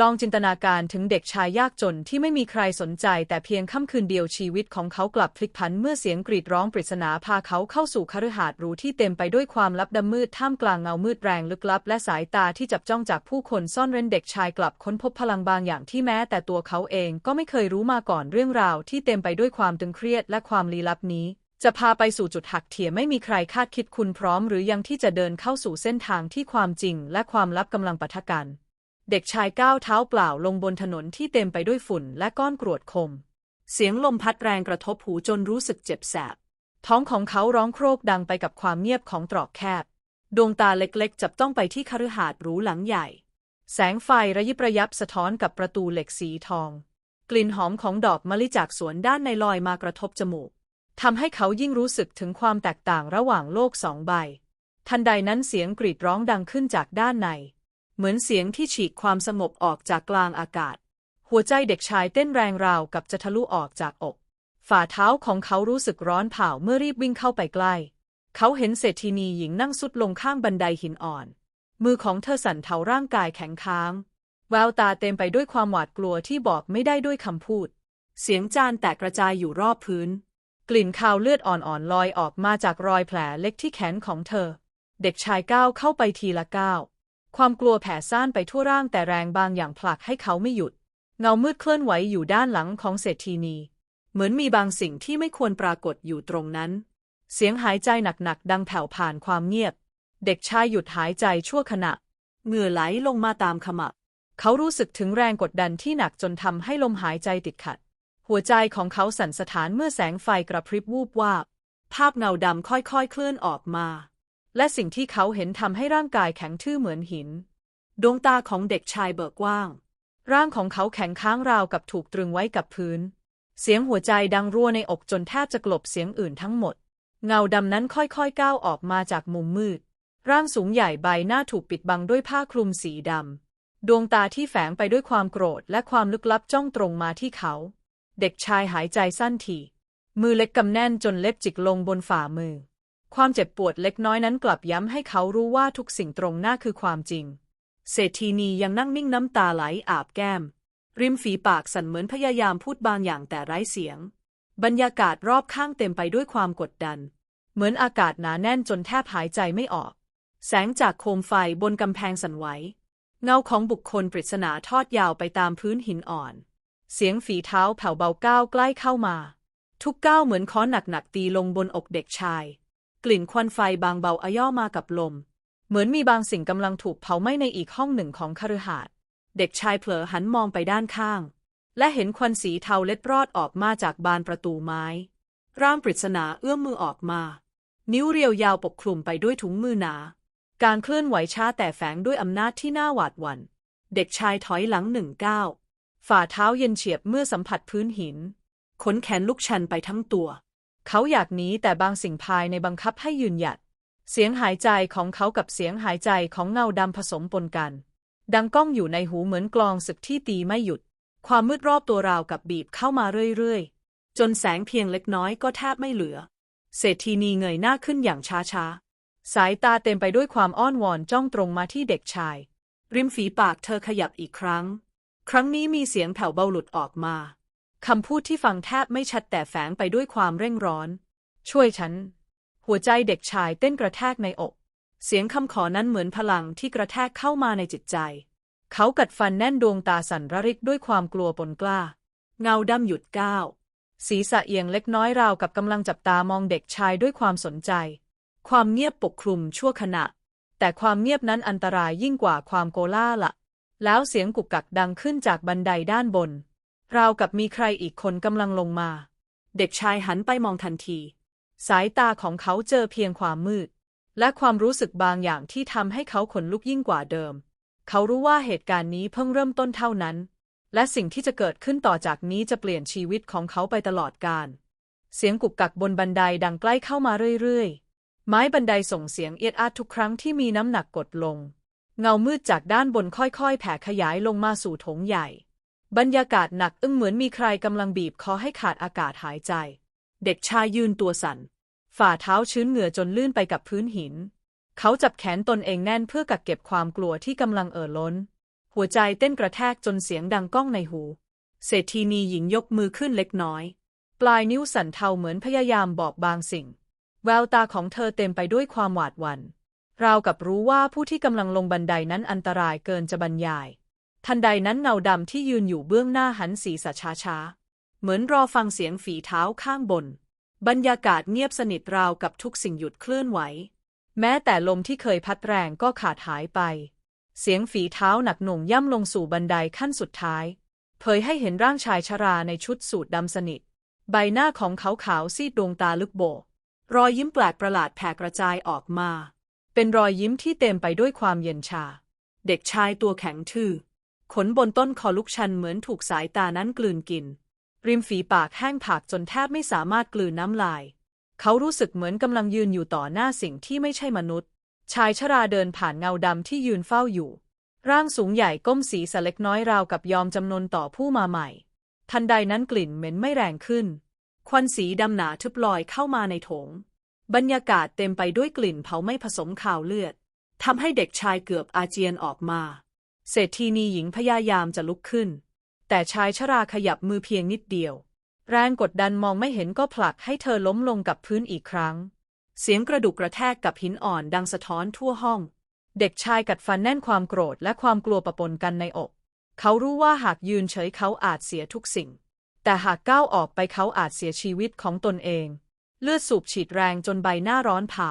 ลองจินตนาการถึงเด็กชายยากจนที่ไม่มีใครสนใจแต่เพียงค่ำคืนเดียวชีวิตของเขากลับพลิกผันเมื่อเสียงกรีดร้องปริศนาพาเขาเข้าสู่คฤหาสน์หรูที่เต็มไปด้วยความลับดำมืดท่ามกลางเงามืดแรงลึกลับ และสายตาที่จับจ้องจากผู้คนซ่อนเร้นเด็กชายกลับค้นพบพลังบางอย่างที่แม้แต่ตัวเขาเองก็ไม่เคยรู้มาก่อนเรื่องราวที่เต็มไปด้วยความตึงเครียดและความลี้ลับนี้ จะพาไปสู่จุดหักเหไม่มีใครคาดคิดคุณพร้อม หรือยังที่จะเดินเข้าสู่เส้นทางที่ความจริง และความลับกำลังปะทะกัน เด็กชายก้าวเท้าเปล่าลงบนถนนที่เต็มไปด้วยฝุ่นและก้อนกรวดคม เสียงลมพัดแรงกระทบหูจนรู้สึกเจ็บแสบ ท้องของเขาร้องโครกดังไปกับความเงียบของตรอกแคบ ดวงตาเล็กๆ จับต้องไปที่คฤหาสน์หรูหลังใหญ่ แสงไฟระยิบระยับสะท้อนกับประตูเหล็กสีทอง กลิ่นหอมของดอกมะลิจากสวนด้านในลอยมากระทบจมูกทำให้เขายิ่งรู้สึกถึงความแตกต่างระหว่างโลกสองใบ ทันใดนั้นเสียงกรีดร้องดังขึ้นจากด้านใน เหมือนเสียงที่ฉีกความสงบออกจากกลางอากาศ หัวใจเด็กชายเต้นแรงราวกับจะทะลุออกจากอก ฝ่าเท้าของเขารู้สึกร้อนเผาเมื่อรีบวิ่งเข้าไปใกล้ เขาเห็นเศรษฐีนีหญิงนั่งสุดลงข้างบันไดหินอ่อน มือของเธอสั่นเทาร่างกายแข็งค้าง แววตาเต็มไปด้วยความหวาดกลัวที่บอกไม่ได้ด้วยคำพูด เสียงจานแตกกระจายอยู่รอบพื้น กลิ่นคาวเลือดอ่อนๆลอยออกมาจากรอยแผลเล็กที่แขนของเธอ เด็กชายก้าวเข้าไปทีละก้าว ความกลัวแผ่ซ่านไปทั่วร่างแต่แรงบางอย่างผลักให้เขาไม่หยุด เงามืดเคลื่อนไหวอยู่ด้านหลังของเศรษฐีนี เหมือนมีบางสิ่งที่ไม่ควรปรากฏอยู่ตรงนั้น เสียงหายใจหนักๆดังแผ่วผ่านความเงียบ เด็กชายหยุดหายใจชั่วขณะเหงื่อไหลลงมาตามขมับเขารู้สึกถึงแรงกดดันที่หนักจนทำให้ลมหายใจติดขัด หัวใจของเขาสั่นสะท้านเมื่อแสงไฟกระพริบวูบวาบ ภาพเงาดำค่อยๆเคลื่อนออกมา และสิ่งที่เขาเห็นทำให้ร่างกายแข็งทื่อเหมือนหิน ดวงตาของเด็กชายเบิกกว้าง ร่างของเขาแข็งค้างราวกับถูกตรึงไว้กับพื้น เสียงหัวใจดังรัวในอกจนแทบจะกลบเสียงอื่นทั้งหมด เงาดำนั้นค่อยๆก้าวออกมาจากมุมมืด ร่างสูงใหญ่ใบหน้าถูกปิดบังด้วยผ้าคลุมสีดำ ดวงตาที่แฝงไปด้วยความโกรธและความลึกลับจ้องตรงมาที่เขา เด็กชายหายใจสั้นถี่มือเล็กกำแน่นจนเล็บจิกลงบนฝ่ามือ ความเจ็บปวดเล็กน้อยนั้นกลับย้ำให้เขารู้ว่าทุกสิ่งตรงหน้าคือความจริง เศรษฐีนียังนั่งนิ่งน้ำตาไหลอาบแก้ม ริมฝีปากสั่นเหมือนพยายามพูดบางอย่างแต่ไร้เสียง บรรยากาศรอบข้างเต็มไปด้วยความกดดัน เหมือนอากาศหนาแน่นจนแทบหายใจไม่ออก แสงจากโคมไฟบนกำแพงสั่นไหว เงาของบุคคลปริศนาทอดยาวไปตามพื้นหินอ่อน เสียงฝีเท้าแผ่วเบาก้าวใกล้เข้ามา ทุกก้าวเหมือนค้อนหนักๆตีลงบนอกเด็กชาย กลิ่นควันไฟบางเบาอย่อมากับลม เหมือนมีบางสิ่งกำลังถูกเผาไหม้ในอีกห้องหนึ่งของคฤหาสน์เด็กชายเผลอหันมองไปด้านข้าง และเห็นควันสีเทาเล็ดรอดออกมาจากบานประตูไม้ ร่างปริศนาเอื้อมมือออกมา นิ้วเรียวยาวปกคลุมไปด้วยถุงมือหนา การเคลื่อนไหวช้าแต่แฝงด้วยอำนาจที่น่าหวาดหวัน่น เด็กชายถอยหลังหนึ่งก้าวฝ่าเท้าเย็นเฉียบเมื่อสัมผัสพื้นหิน ขนแขนลุกชันไปทั้งตัว เขาอยากหนีแต่บางสิ่งภายในบังคับให้ยืนหยัด เสียงหายใจของเขากับเสียงหายใจของเงาดำผสมปนกัน ดังก้องอยู่ในหูเหมือนกลองศึกที่ตีไม่หยุด ความมืดรอบตัวราวกับบีบเข้ามาเรื่อยๆ จนแสงเพียงเล็กน้อยก็แทบไม่เหลือ เศรษฐีนีเงยหน้าขึ้นอย่างช้าๆ สายตาเต็มไปด้วยความอ้อนวอนจ้องตรงมาที่เด็กชาย ริมฝีปากเธอขยับอีกครั้ง ครั้งนี้มีเสียงแผ่วเบาหลุดออกมา คำพูดที่ฟังแทบไม่ชัดแต่แฝงไปด้วยความเร่งร้อน ช่วยฉัน หัวใจเด็กชายเต้นกระแทกในอก เสียงคำขอนั้นเหมือนพลังที่กระแทกเข้ามาในจิตใจ เขากัดฟันแน่นดวงตาสั่นระริกด้วยความกลัวปนกล้า เงาดำหยุดก้าว ศีรษะเอียงเล็กน้อยราวกับกำลังจับตามองเด็กชายด้วยความสนใจ ความเงียบปกคลุมชั่วขณะ แต่ความเงียบนั้นอันตรายยิ่งกว่าความโกล่าละ แล้วเสียงกุกกักดังขึ้นจากบันไดด้านบน ราวกับมีใครอีกคนกำลังลงมา เด็กชายหันไปมองทันที สายตาของเขาเจอเพียงความมืด และความรู้สึกบางอย่างที่ทำให้เขาขนลุกยิ่งกว่าเดิม เขารู้ว่าเหตุการณ์นี้เพิ่งเริ่มต้นเท่านั้น และสิ่งที่จะเกิดขึ้นต่อจากนี้จะเปลี่ยนชีวิตของเขาไปตลอดกาลเสียงกุกกักบนบันไดดังใกล้เข้ามาเรื่อยๆ ไม้บันไดส่งเสียงเอียดอาดทุกครั้งที่มีน้ำหนักกดลง เงามืดจากด้านบนค่อยๆ แผ่ขยายลงมาสู่โถงใหญ่ บรรยากาศหนักอึ้งเหมือนมีใครกำลังบีบคอให้ขาดอากาศหายใจ เด็กชายยืนตัวสั่น ฝ่าเท้าชื้นเหงื่อจนลื่นไปกับพื้นหิน เขาจับแขนตนเองแน่นเพื่อกักเก็บความกลัวที่กำลังเอ่อล้น หัวใจเต้นกระแทกจนเสียงดังก้องในหู เศรษฐีนีหญิงยกมือขึ้นเล็กน้อย ปลายนิ้วสั่นเทาเหมือนพยายามบอกบางสิ่ง แววตาของเธอเต็มไปด้วยความหวาดหวัน่นราวกับรู้ว่าผู้ที่กำลังลงบันไดนั้นอันตรายเกินจะบรรยาย ทันใดนั้นเงาดำที่ยืนอยู่เบื้องหน้าหันศีรษะช้าๆ เหมือนรอฟังเสียงฝีเท้าข้างบน บรรยากาศเงียบสนิทราวกับทุกสิ่งหยุดเคลื่อนไหว แม้แต่ลมที่เคยพัดแรงก็ขาดหายไป เสียงฝีเท้าหนักหน่วงย่ำลงสู่บันไดขั้นสุดท้าย เผยให้เห็นร่างชายชราในชุดสูทดำสนิท ใบหน้าของเขาขาวซีดดวงตาลึกโบรอยยิ้มแปลกประหลาดแผ่กระจายออกมา เป็นรอยยิ้มที่เต็มไปด้วยความเย็นชา เด็กชายตัวแข็งทื่อ ขนบนต้นคอลุกชันเหมือนถูกสายตานั้นกลืนกิน ริมฝีปากแห้งผากจนแทบไม่สามารถกลืนน้ำลาย เขารู้สึกเหมือนกำลังยืนอยู่ต่อหน้าสิ่งที่ไม่ใช่มนุษย์ ชายชราเดินผ่านเงาดำที่ยืนเฝ้าอยู่ ร่างสูงใหญ่ก้มสีสะเล็กน้อยราวกับยอมจำนนต่อผู้มาใหม่ ทันใดนั้นกลิ่นเหม็นไม่แรงขึ้น ควันสีดำหนาทึบลอยเข้ามาในโถง บรรยากาศเต็มไปด้วยกลิ่นเผาไม่ผสมข่าวเลือดทำให้เด็กชายเกือบอาเจียนออกมา เศรษฐีนีหญิงพยายามจะลุกขึ้น แต่ชายชราขยับมือเพียงนิดเดียว แรงกดดันมองไม่เห็นก็ผลักให้เธอล้มลงกับพื้นอีกครั้ง เสียงกระดุกกระแทกกับหินอ่อนดังสะท้อนทั่วห้อง เด็กชายกัดฟันแน่นความโกรธและความกลัวปะปนกันในอก เขารู้ว่าหากยืนเฉยเขาอาจเสียทุกสิ่ง แต่หากก้าวออกไปเขาอาจเสียชีวิตของตนเอง เลือดสูบฉีดแรงจนใบหน้าร้อนเผา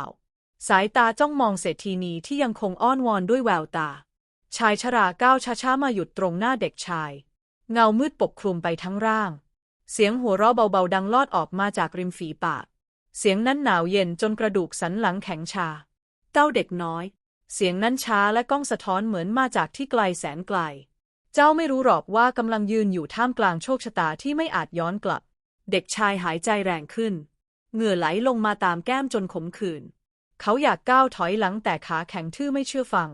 สายตาจ้องมองเศรษฐีนีที่ยังคงอ้อนวอนด้วยแววตา ชายชราก้าวช้าๆมาหยุดตรงหน้าเด็กชาย เงามืดปกคลุมไปทั้งร่าง เสียงหัวเราะเบาๆดังลอดออกมาจากริมฝีปาก เสียงนั้นหนาวเย็นจนกระดูกสันหลังแข็งชา เต้าเด็กน้อย เสียงนั้นช้าและก้องสะท้อนเหมือนมาจากที่ไกลแสนไกล เจ้าไม่รู้หรอกว่ากำลังยืนอยู่ท่ามกลางโชคชะตาที่ไม่อาจย้อนกลับ เด็กชายหายใจแรงขึ้น เหงื่อไหลลงมาตามแก้มจนขมขื่น เขาอยากก้าวถอยหลังแต่ขาแข็งทื่อไม่เชื่อฟัง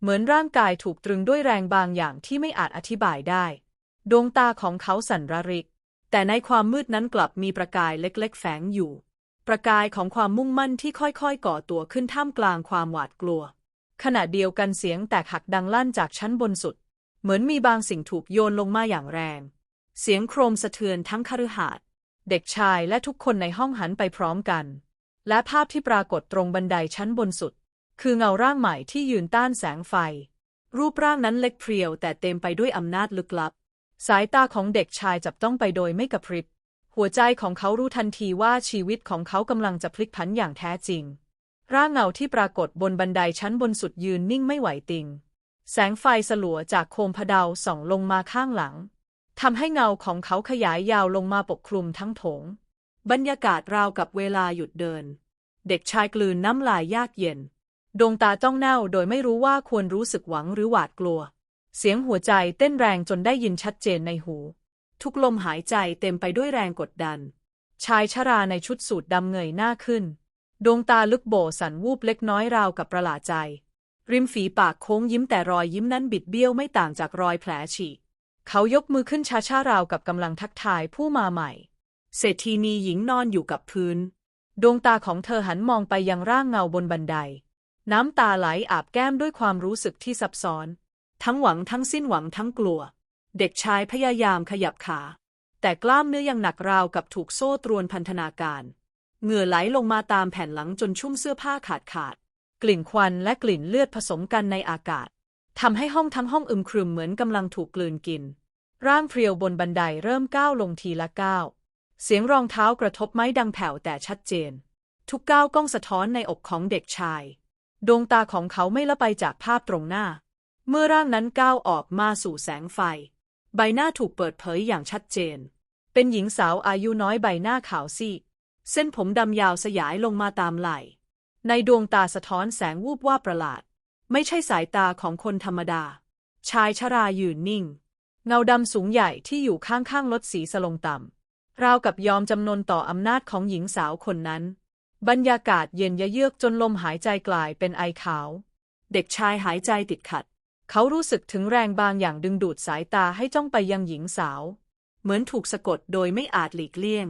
เหมือนร่างกายถูกตรึงด้วยแรงบางอย่างที่ไม่อาจอธิบายได้ ดวงตาของเขาสั่นระริก แต่ในความมืดนั้นกลับมีประกายเล็กๆ แฝงอยู่ ประกายของความมุ่งมั่นที่ค่อยๆ ก่อตัวขึ้นท่ามกลางความหวาดกลัว ขณะเดียวกันเสียงแตกหักดังลั่นจากชั้นบนสุด เหมือนมีบางสิ่งถูกโยนลงมาอย่างแรง เสียงโครมสะเทือนทั้งคฤหาสน์เด็กชายและทุกคนในห้องหันไปพร้อมกัน และภาพที่ปรากฏตรงบันไดชั้นบนสุด คือเงาร่างใหม่ที่ยืนต้านแสงไฟ รูปร่างนั้นเล็กเพรียวแต่เต็มไปด้วยอำนาจลึกลับ สายตาของเด็กชายจับต้องไปโดยไม่กระพริบ หัวใจของเขารู้ทันทีว่าชีวิตของเขากำลังจะพลิกผันอย่างแท้จริง ร่างเงาที่ปรากฏบนบันไดชั้นบนสุดยืนนิ่งไม่ไหวติง แสงไฟสลัวจากโคมพะเดาส่องลงมาข้างหลังทำให้เงาของเขาขยายยาวลงมาปกคลุมทั้งโถง บรรยากาศราวกับเวลาหยุดเดิน เด็กชายกลืนน้ำลายยากเย็น ดวงตาจ้องแน่วโดยไม่รู้ว่าควรรู้สึกหวังหรือหวาดกลัว เสียงหัวใจเต้นแรงจนได้ยินชัดเจนในหู ทุกลมหายใจเต็มไปด้วยแรงกดดัน ชายชราในชุดสูทดำเงยหน้าขึ้น ดวงตาลึกโบสันวูบเล็กน้อยราวกับประหลาดใจ ริมฝีปากโค้งยิ้มแต่รอยยิ้มนั้นบิดเบี้ยวไม่ต่างจากรอยแผลฉีกเขายกมือขึ้นช้าๆราวกับกำลังทักทายผู้มาใหม่ เศรษฐีนีหญิงนอนอยู่กับพื้น ดวงตาของเธอหันมองไปยังร่างเงาบนบันได น้ำตาไหลอาบแก้มด้วยความรู้สึกที่ซับซ้อน ทั้งหวังทั้งสิ้นหวังทั้งกลัว เด็กชายพยายามขยับขา แต่กล้ามเนื้อยังหนักราวกับถูกโซ่ตรวนพันธนาการ เหงื่อไหลลงมาตามแผ่นหลังจนชุ่มเสื้อผ้าขาดขาด กลิ่นควันและกลิ่นเลือดผสมกันในอากาศทำให้ห้องทั้งห้องอึมครึมเหมือนกำลังถูกกลืนกิน ร่างเพรียวบนบันไดเริ่มก้าวลงทีละก้าวเสียงรองเท้ากระทบไม้ดังแผ่วแต่ชัดเจน ทุกก้าวก้องสะท้อนในอกของเด็กชาย ดวงตาของเขาไม่ละไปจากภาพตรงหน้า เมื่อร่างนั้นก้าวออกมาสู่แสงไฟ ใบหน้าถูกเปิดเผยอย่างชัดเจน เป็นหญิงสาวอายุน้อยใบหน้าขาวซีดเส้นผมดำยาวสยายลงมาตามไหล่ ในดวงตาสะท้อนแสงวูบว่าประหลาด ไม่ใช่สายตาของคนธรรมดา ชายชรายืนนิ่ง เงาดำสูงใหญ่ที่อยู่ข้างๆลดสีสลงต่ำราวกับยอมจำนนต่ออำนาจของหญิงสาวคนนั้น บรรยากาศเย็นยะเยือกจนลมหายใจกลายเป็นไอขาว เด็กชายหายใจติดขัด เขารู้สึกถึงแรงบางอย่างดึงดูดสายตาให้จ้องไปยังหญิงสาว เหมือนถูกสะกดโดยไม่อาจหลีกเลี่ยง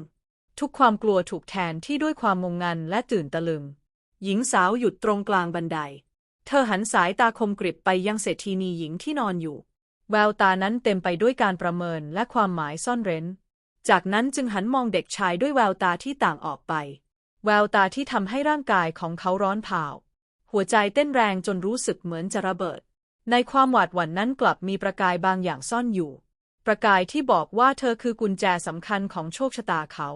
ทุกความกลัวถูกแทนที่ด้วยความงงงันและตื่นตะลึง หญิงสาวหยุดตรงกลางบันได เธอหันสายตาคมกริบไปยังเศรษฐีนีหญิงที่นอนอยู่ แววตานั้นเต็มไปด้วยการประเมินและความหมายซ่อนเร้น จากนั้นจึงหันมองเด็กชายด้วยแววตาที่ต่างออกไป แววตาที่ทำให้ร่างกายของเขาร้อนเผา หัวใจเต้นแรงจนรู้สึกเหมือนจะระเบิด ในความหวาดหวั่นนั้นกลับมีประกายบางอย่างซ่อนอยู่ ประกายที่บอกว่าเธอคือกุญแจสำคัญของโชคชะตาเขา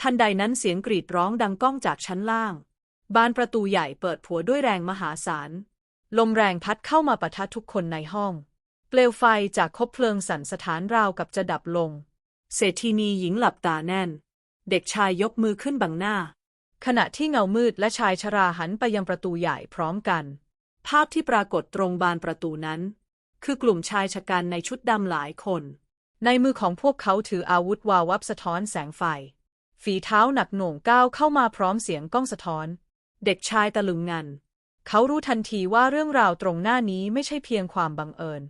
ทันใดนั้นเสียงกรีดร้องดังก้องจากชั้นล่าง บานประตูใหญ่เปิดผัวด้วยแรงมหาศาล ลมแรงพัดเข้ามาปะทะทุกคนในห้อง เปลวไฟจากคบเพลิงสั่นสถานราวกับจะดับลง เศรษฐีนีหญิงหลับตาแน่น เด็กชายยกมือขึ้นบังหน้า ขณะที่เงามืดและชายชราหันไปยังประตูใหญ่พร้อมกัน ภาพที่ปรากฏตรงบานประตูนั้น คือกลุ่มชายชะกันในชุดดำหลายคน ในมือของพวกเขาถืออาวุธวาวับสะท้อนแสงไฟ ฝีเท้าหนักหน่วงก้าวเข้ามาพร้อมเสียงก้องสะท้อน เด็กชายตะลึงงัน เขารู้ทันทีว่าเรื่องราวตรงหน้านี้ไม่ใช่เพียงความบังเอิญ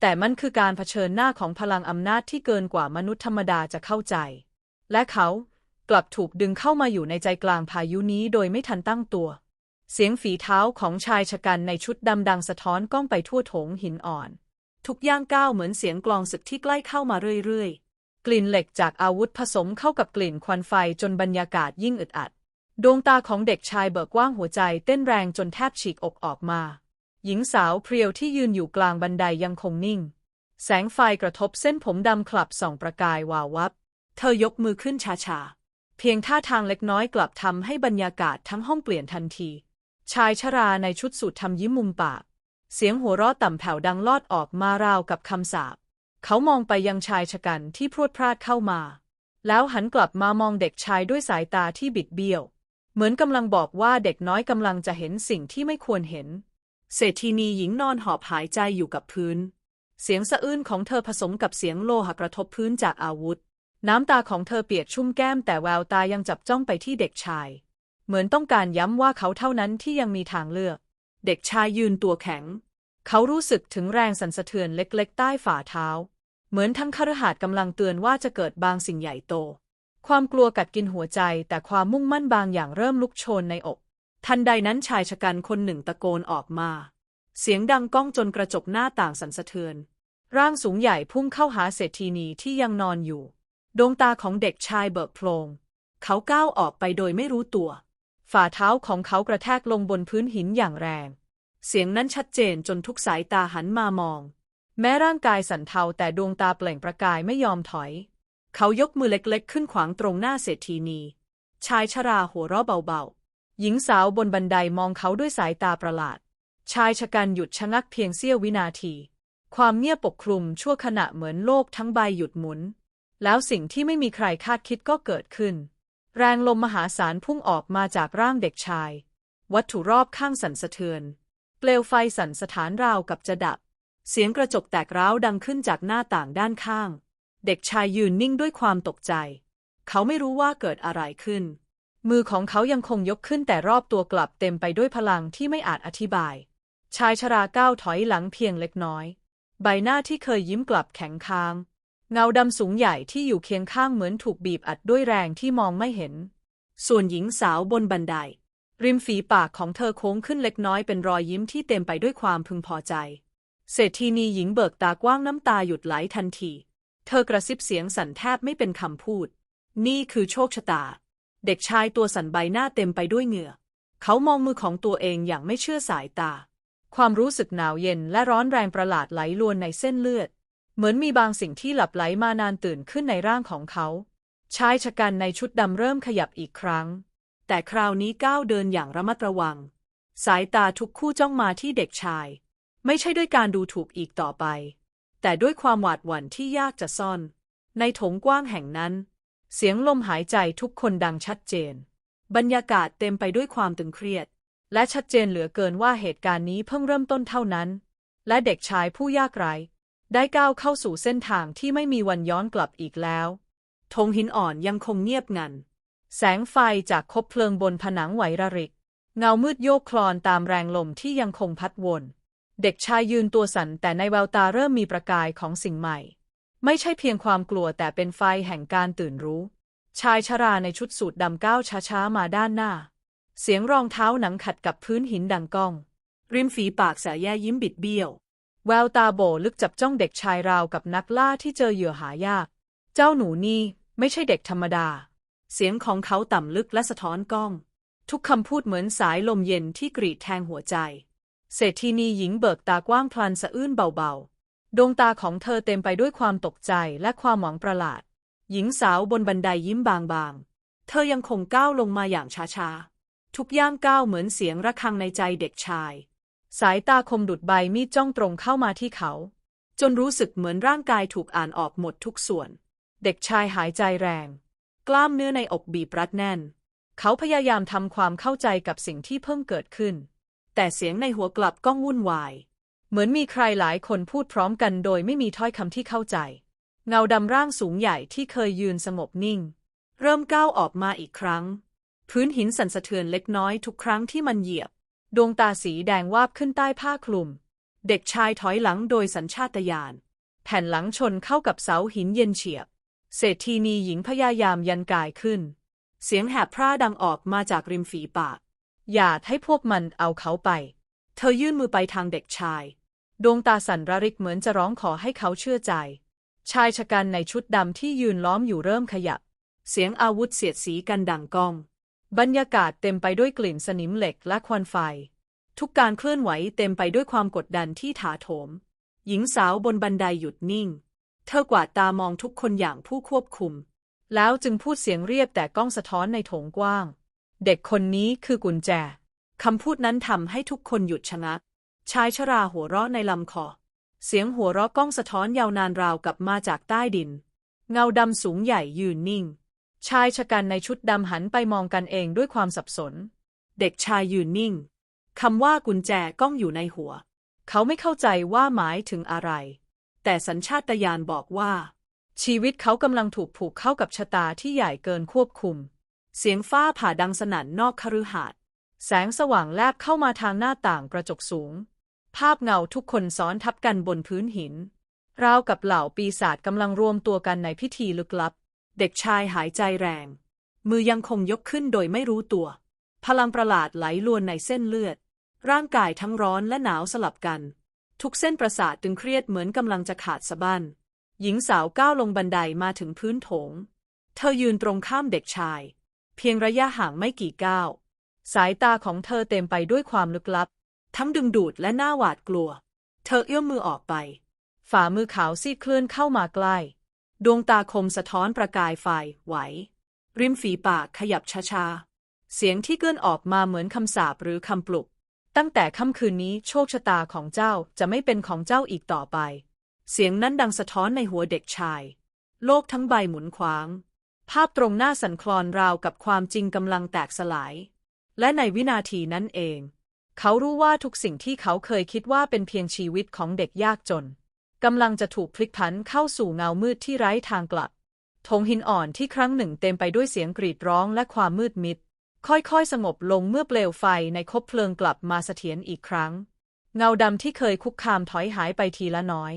แต่มันคือการเผชิญหน้าของพลังอำนาจที่เกินกว่ามนุษย์ธรรมดาจะเข้าใจ และเขา กลับถูกดึงเข้ามาอยู่ในใจกลางพายุนี้โดยไม่ทันตั้งตัว เสียงฝีเท้าของชายชะกันในชุดดำดังสะท้อนก้องไปทั่วโถงหินอ่อน ทุกย่างก้าวเหมือนเสียงกลองศึกที่ใกล้เข้ามาเรื่อยๆ กลิ่นเหล็กจากอาวุธผสมเข้ากับกลิ่นควันไฟจนบรรยากาศยิ่งอึดอัด ดวงตาของเด็กชายเบิกกว้างหัวใจเต้นแรงจนแทบฉีกอกออกมา หญิงสาวเพรียวที่ยืนอยู่กลางบันไดยังคงนิ่ง แสงไฟกระทบเส้นผมดำคลับส่องประกายวาววับ เธอยกมือขึ้นช้าๆ เพียงท่าทางเล็กน้อยกลับทำให้บรรยากาศทั้งห้องเปลี่ยนทันที ชายชราในชุดสูททำยิ้มมุมปาก เสียงหัวเราะต่ำแผ่วดังลอดออกมาราวกับคำสาปเขามองไปยังชายชะกันที่พรวดพราดเข้ามา แล้วหันกลับมามองเด็กชายด้วยสายตาที่บิดเบี้ยว เหมือนกำลังบอกว่าเด็กน้อยกำลังจะเห็นสิ่งที่ไม่ควรเห็น เศรษฐีนีหญิงนอนหอบหายใจอยู่กับพื้น เสียงสะอื้นของเธอผสมกับเสียงโลหะกระทบพื้นจากอาวุธ น้ำตาของเธอเปียกชุ่มแก้มแต่แววตายังจับจ้องไปที่เด็กชาย เหมือนต้องการย้ำว่าเขาเท่านั้นที่ยังมีทางเลือก เด็กชายยืนตัวแข็ง เขารู้สึกถึงแรงสั่นสะเทือนเล็กๆ ใต้ฝ่าเท้า เหมือนทั้งคฤหาสน์กำลังเตือนว่าจะเกิดบางสิ่งใหญ่โต ความกลัวกัดกินหัวใจแต่ความมุ่งมั่นบางอย่างเริ่มลุกโชนในอก ทันใดนั้นชายชะกันคนหนึ่งตะโกนออกมา เสียงดังก้องจนกระจกหน้าต่างสั่นสะเทือน ร่างสูงใหญ่พุ่งเข้าหาเศรษฐีนีที่ยังนอนอยู่ ดวงตาของเด็กชายเบิกโพลงเขาก้าวออกไปโดยไม่รู้ตัว ฝ่าเท้าของเขากระแทกลงบนพื้นหินอย่างแรง เสียงนั้นชัดเจนจนทุกสายตาหันมามอง แม้ร่างกายสั่นเทาแต่ดวงตาเปล่งประกายไม่ยอมถอย เขายกมือเล็กๆ ขึ้นขวางตรงหน้าเศรษฐีนี ชายชราหัวเราะเบาๆ หญิงสาวบนบันไดมองเขาด้วยสายตาประหลาด ชายชะกันหยุดชะงักเพียงเสี้ยววินาที ความเงียบปกคลุมชั่วขณะเหมือนโลกทั้งใบหยุดหมุน แล้วสิ่งที่ไม่มีใครคาดคิดก็เกิดขึ้น แรงลมมหาศาลพุ่งออกมาจากร่างเด็กชาย วัตถุรอบข้างสั่นสะเทือน เปลวไฟสั่นสถานราวกับจะดับ เสียงกระจกแตกร้าวดังขึ้นจากหน้าต่างด้านข้าง เด็กชายยืนนิ่งด้วยความตกใจ เขาไม่รู้ว่าเกิดอะไรขึ้น มือของเขายังคงยกขึ้นแต่รอบตัวกลับเต็มไปด้วยพลังที่ไม่อาจอธิบาย ชายชราก้าวถอยหลังเพียงเล็กน้อย ใบหน้าที่เคยยิ้มกลับแข็งค้าง เงาดำสูงใหญ่ที่อยู่เคียงข้างเหมือนถูกบีบอัดด้วยแรงที่มองไม่เห็น ส่วนหญิงสาวบนบันได ริมฝีปากของเธอโค้งขึ้นเล็กน้อยเป็นรอยยิ้มที่เต็มไปด้วยความพึงพอใจ เศรษฐีนีหญิงเบิกตากว้างน้ำตาหยุดไหลทันที เธอกระซิบเสียงสั่นแทบไม่เป็นคำพูด นี่คือโชคชะตา เด็กชายตัวสั่นใบหน้าเต็มไปด้วยเหงื่อ เขามองมือของตัวเองอย่างไม่เชื่อสายตา ความรู้สึกหนาวเย็นและร้อนแรงประหลาดไหลลวนในเส้นเลือด เหมือนมีบางสิ่งที่หลับไหลมานานตื่นขึ้นในร่างของเขา ชายชะกันในชุดดำเริ่มขยับอีกครั้ง แต่คราวนี้ก้าวเดินอย่างระมัดระวัง สายตาทุกคู่จ้องมาที่เด็กชาย ไม่ใช่ด้วยการดูถูกอีกต่อไป แต่ด้วยความหวาดหวั่นที่ยากจะซ่อน ในโถงกว้างแห่งนั้น เสียงลมหายใจทุกคนดังชัดเจน บรรยากาศเต็มไปด้วยความตึงเครียด และชัดเจนเหลือเกินว่าเหตุการณ์นี้เพิ่งเริ่มต้นเท่านั้น และเด็กชายผู้ยากไร้ ได้ก้าวเข้าสู่เส้นทางที่ไม่มีวันย้อนกลับอีกแล้วธงหินอ่อนยังคงเงียบงัน แสงไฟจากคบเพลิงบนผนังไหวระริก เงามืดโยกคลอนตามแรงลมที่ยังคงพัดวน เด็กชายยืนตัวสั่นแต่ในแววตาเริ่มมีประกายของสิ่งใหม่ ไม่ใช่เพียงความกลัวแต่เป็นไฟแห่งการตื่นรู้ ชายชราในชุดสูทดำก้าวช้าๆมาด้านหน้า เสียงรองเท้าหนังขัดกับพื้นหินดังก้อง ริมฝีปากแสแย่ยิ้มบิดเบี้ยว แววตาโบลึกจับจ้องเด็กชายราวกับนักล่าที่เจอเหยื่อหายาก เจ้าหนูนี่ไม่ใช่เด็กธรรมดา เสียงของเขาต่ำลึกและสะท้อนกล้อง ทุกคำพูดเหมือนสายลมเย็นที่กรีดแทงหัวใจ เศรษฐีนีหญิงเบิกตากว้างพลันสะอื้นเบาๆ ดวงตาของเธอเต็มไปด้วยความตกใจและความหวังประหลาด หญิงสาวบนบันไดยิ้มบางๆ เธอยังคงก้าวลงมาอย่างช้าๆ ทุกย่างก้าวเหมือนเสียงระฆังในใจเด็กชาย สายตาคมดุดใบมีดจ้องตรงเข้ามาที่เขา จนรู้สึกเหมือนร่างกายถูกอ่านออกหมดทุกส่วน เด็กชายหายใจแรง กล้ามเนื้อในอกบีบรัดแน่น เขาพยายามทำความเข้าใจกับสิ่งที่เพิ่งเกิดขึ้น แต่เสียงในหัวกลับก้องวุ่นวาย เหมือนมีใครหลายคนพูดพร้อมกันโดยไม่มีถ้อยคำที่เข้าใจ เงาดำร่างสูงใหญ่ที่เคยยืนสงบนิ่ง เริ่มก้าวออกมาอีกครั้ง พื้นหินสั่นสะเทือนเล็กน้อยทุกครั้งที่มันเหยียบ ดวงตาสีแดงวาบขึ้นใต้ผ้าคลุม เด็กชายถอยหลังโดยสัญชาตญาณ แผ่นหลังชนเข้ากับเสาหินเย็นเฉียบ เศรษฐีนีหญิงพยายามยันกายขึ้น เสียงแหบพร่าดังออกมาจากริมฝีปาก อย่าให้พวกมันเอาเขาไป เธอยื่นมือไปทางเด็กชาย ดวงตาสั่นระริกเหมือนจะร้องขอให้เขาเชื่อใจ ชายชะกันในชุดดำที่ยืนล้อมอยู่เริ่มขยับ เสียงอาวุธเสียดสีกันดังก้อง บรรยากาศเต็มไปด้วยกลิ่นสนิมเหล็กและควันไฟ ทุกการเคลื่อนไหวเต็มไปด้วยความกดดันที่ถาโถม หญิงสาวบนบันไดหยุดนิ่ง เธอกวาดตามองทุกคนอย่างผู้ควบคุม แล้วจึงพูดเสียงเรียบแต่ก้องสะท้อนในโถงกว้าง เด็กคนนี้คือกุญแจคำพูดนั้นทำให้ทุกคนหยุดชะงัก ชายชราหัวเราะในลำคอ เสียงหัวเราะก้องสะท้อนยาวนานราวกับมาจากใต้ดิน เงาดำสูงใหญ่ยืนนิ่ง ชายชะกันในชุดดำหันไปมองกันเองด้วยความสับสน เด็กชายยืนนิ่ง คำว่ากุญแจก้องอยู่ในหัว เขาไม่เข้าใจว่าหมายถึงอะไร แต่สัญชาตญาณบอกว่า ชีวิตเขากำลังถูกผูกเข้ากับชะตาที่ใหญ่เกินควบคุม เสียงฟ้าผ่าดังสนั่นนอกคฤหาสน์แสงสว่างแลบเข้ามาทางหน้าต่างกระจกสูง ภาพเงาทุกคนซ้อนทับกันบนพื้นหิน ราวกับเหล่าปีศาจกำลังรวมตัวกันในพิธีลึกลับ เด็กชายหายใจแรง มือยังคงยกขึ้นโดยไม่รู้ตัว พลังประหลาดไหลลวนในเส้นเลือด ร่างกายทั้งร้อนและหนาวสลับกัน ทุกเส้นประสาทตึงเครียดเหมือนกำลังจะขาดสะบั้นหญิงสาวก้าวลงบันไดมาถึงพื้นโถง เธอยืนตรงข้ามเด็กชาย เพียงระยะห่างไม่กี่ก้าว สายตาของเธอเต็มไปด้วยความลึกลับ ทั้งดึงดูดและหน้าหวาดกลัว เธอเอื้อมมือออกไป ฝ่ามือขาวซีดเคลื่อนเข้ามาใกล้ ดวงตาคมสะท้อนประกายไฟไหว ริมฝีปากขยับช้าๆ เสียงที่เกื้อนออกมาเหมือนคำสาปหรือคำปลุก ตั้งแต่ค่ำคืนนี้โชคชะตาของเจ้าจะไม่เป็นของเจ้าอีกต่อไป เสียงนั้นดังสะท้อนในหัวเด็กชาย โลกทั้งใบหมุนคว้าง ภาพตรงหน้าสันคลอนราวกับความจริงกำลังแตกสลาย และในวินาทีนั้นเอง เขารู้ว่าทุกสิ่งที่เขาเคยคิดว่าเป็นเพียงชีวิตของเด็กยากจน กำลังจะถูกพลิกผันเข้าสู่เงามืดที่ไร้ทางกลับธงหินอ่อนที่ครั้งหนึ่งเต็มไปด้วยเสียงกรีดร้องและความมืดมิด ค่อยๆ สงบลงเมื่อเปลวไฟในคบเพลิงกลับมาเสถียรอีกครั้ง เงาดำที่เคยคุกคามถอยหายไปทีละน้อย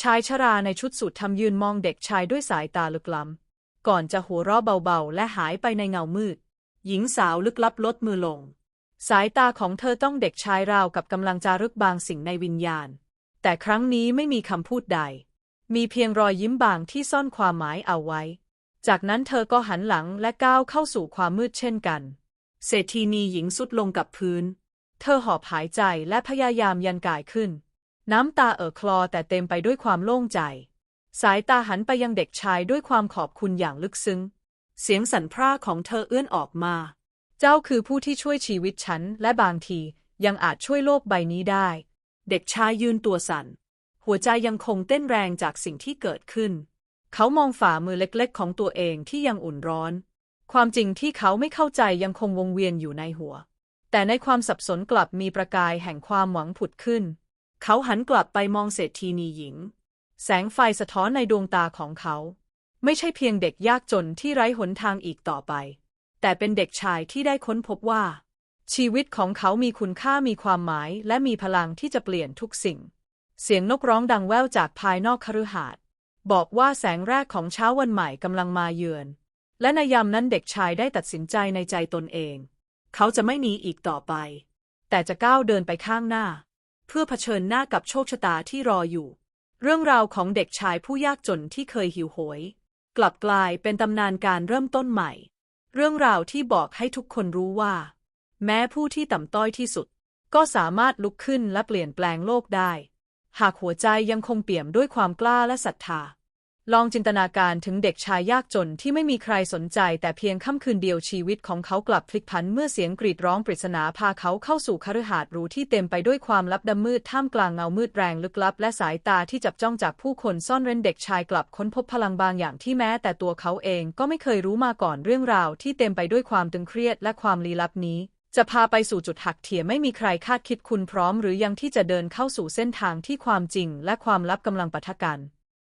ชายชราในชุดสูททำยืนมองเด็กชายด้วยสายตาลึกล้ำ ก่อนจะหัวเราะเบาๆ และหายไปในเงามืด หญิงสาวลึกลับลดมือลง สายตาของเธอต้องเด็กชายราวกับกำลังจารึกบางสิ่งในวิญญาณ แต่ครั้งนี้ไม่มีคำพูดใด มีเพียงรอยยิ้มบางที่ซ่อนความหมายเอาไว้ จากนั้นเธอก็หันหลังและก้าวเข้าสู่ความมืดเช่นกัน เศรษฐีนีหญิงสุดลงกับพื้น เธอหอบหายใจและพยายามยันกายขึ้น น้ำตาเอ่อคลอแต่เต็มไปด้วยความโล่งใจ สายตาหันไปยังเด็กชายด้วยความขอบคุณอย่างลึกซึ้ง เสียงสั่นพร่าของเธอเอื้อนออกมา เจ้าคือผู้ที่ช่วยชีวิตฉันและบางทียังอาจช่วยโลกใบนี้ได้ เด็กชายยืนตัวสั่น หัวใจยังคงเต้นแรงจากสิ่งที่เกิดขึ้น เขามองฝ่ามือเล็กๆ ของตัวเองที่ยังอุ่นร้อน ความจริงที่เขาไม่เข้าใจยังคงวงเวียนอยู่ในหัว แต่ในความสับสนกลับมีประกายแห่งความหวังผุดขึ้น เขาหันกลับไปมองเศรษฐีนีหญิง แสงไฟสะท้อนในดวงตาของเขา ไม่ใช่เพียงเด็กยากจนที่ไร้หนทางอีกต่อไป แต่เป็นเด็กชายที่ได้ค้นพบว่า ชีวิตของเขามีคุณค่ามีความหมาย และมีพลังที่จะเปลี่ยนทุกสิ่ง เสียงนกร้องดังแว่วจากภายนอกคฤหาสน์บอกว่าแสงแรกของเช้าวันใหม่กำลังมาเยือน และในยามนั้นเด็กชายได้ตัดสินใจในใจตนเอง เขาจะไม่หนีอีกต่อไป แต่จะก้าวเดินไปข้างหน้าพพื่อเผชิญหน้ากับโชคชะตาที่รออยู่ เรื่องราวของเด็กชายผู้ยากจนที่เคยหิวโหย กลับกลายเป็นตำนานการเริ่มต้นใหม่ เรื่องราวที่บอกให้ทุกคนรู้ว่า แม้ผู้ที่ต่ำต้อยที่สุด ก็สามารถลุกขึ้นและเปลี่ยนแปลงโลกได้ หากหัวใจยังคงเปี่ยมด้วยความกล้าและศรัทธา ลองจินตนาการถึงเด็กชายยากจนที่ไม่มีใครสนใจ แต่เพียงค่ำคืนเดียวชีวิตของเขากลับพลิกผันเมื่อเสียงกรีดร้องปริศนาพาเขาเข้าสู่คฤหาสน์หรูที่เต็มไปด้วยความลับดำมืดท่ามกลางเงามืดแรงลึกลับ และสายตาที่จับจ้องจากผู้คนซ่อนเร้นเด็กชายกลับค้นพบพลังบางอย่างที่แม้ แต่ตัวเขาเองก็ไม่เคยรู้มาก่อนเรื่องราวที่เต็มไปด้วยความตึงเครียดและความลี้ลับนี้ จะพาไปสู่จุดหักเถียไม่มีใครคาดคิดคุณพร้อมหรือยังที่จะเดินเข้าสู่เส้นทางที่ความจริงและความลับกำลังปะทะกัน